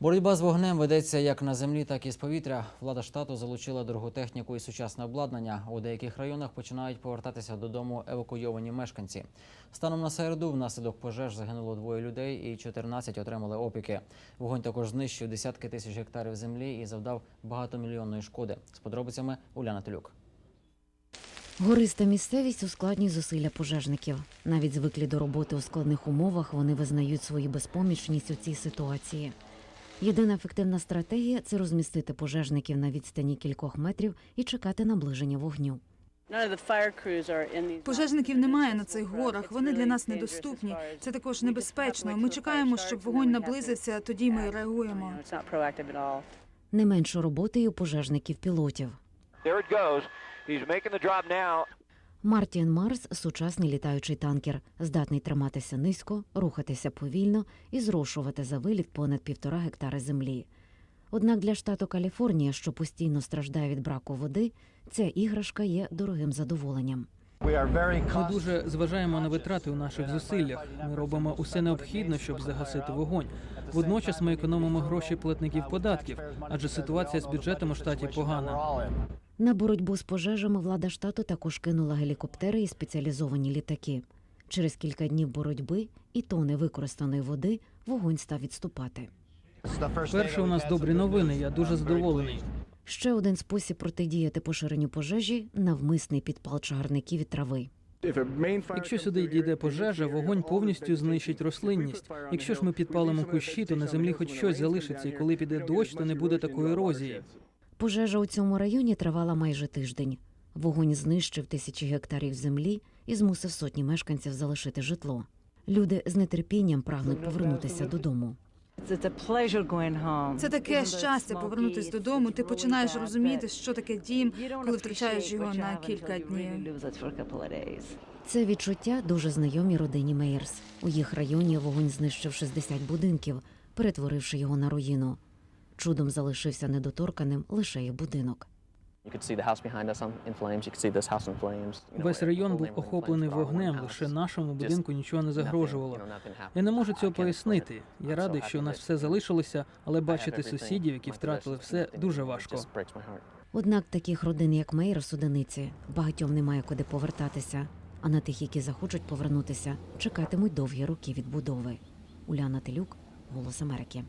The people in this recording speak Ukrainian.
Боротьба з вогнем ведеться як на землі, так і з повітря. Влада штату залучила дорогу техніку і сучасне обладнання. У деяких районах починають повертатися додому евакуйовані мешканці. Станом на середу внаслідок пожеж загинуло двоє людей і 14 отримали опіки. Вогонь також знищив десятки тисяч гектарів землі і завдав багатомільйонної шкоди. З подробицями Уляна Телюк. Гориста місцевість ускладнює зусилля пожежників. Навіть звиклі до роботи у складних умовах, вони визнають свою безпомічність у цій ситуації. Єдина ефективна стратегія це розмістити пожежників на відстані кількох метрів і чекати наближення вогню. Пожежників немає на цих горах. Вони для нас недоступні. Це також небезпечно. Ми чекаємо, щоб вогонь наблизився. Тоді ми реагуємо. Не менше роботи і у пожежників-пілотів. There Мартін Марс сучасний літаючий танкер, здатний триматися низько, рухатися повільно і зрошувати за виліт понад півтора гектари землі. Однак для штату Каліфорнія, що постійно страждає від браку води, ця іграшка є дорогим задоволенням. Ми дуже зважаємо на витрати у наших зусиллях. Ми робимо усе необхідне, щоб загасити вогонь. Водночас ми економимо гроші платників податків, адже ситуація з бюджетом у штаті погана. На боротьбу з пожежами влада штату також кинула гелікоптери і спеціалізовані літаки. Через кілька днів боротьби і тони використаної води вогонь став відступати. Перше, у нас добрі новини. Я дуже задоволений. Ще один спосіб протидіяти поширенню пожежі навмисний підпал чагарників і трави. Якщо сюди дійде пожежа, вогонь повністю знищить рослинність. Якщо ж ми підпалимо кущі, то на землі хоч щось залишиться, і коли піде дощ, то не буде такої ерозії. Пожежа у цьому районі тривала майже тиждень. Вогонь знищив тисячі гектарів землі і змусив сотні мешканців залишити житло. Люди з нетерпінням прагнуть повернутися додому. Це таке щастя повернутись додому. Ти починаєш розуміти, що таке дім, коли втрачаєш його на кілька днів. Це відчуття дуже знайомі родині Мейерс. У їх районі вогонь знищив 60 будинків, перетворивши його на руїну. Чудом залишився недоторканим лише їх будинок. Весь район був охоплений вогнем. Лише нашому будинку нічого не загрожувало. Я не можу цього пояснити. Я радий, що у нас все залишилося, але бачити сусідів, які втратили все, дуже важко. Однак таких родин, як Мейерс у Даниці, багатьом немає куди повертатися. А на тих, які захочуть повернутися, чекатимуть довгі роки відбудови. Уляна Телюк, Голос Америки.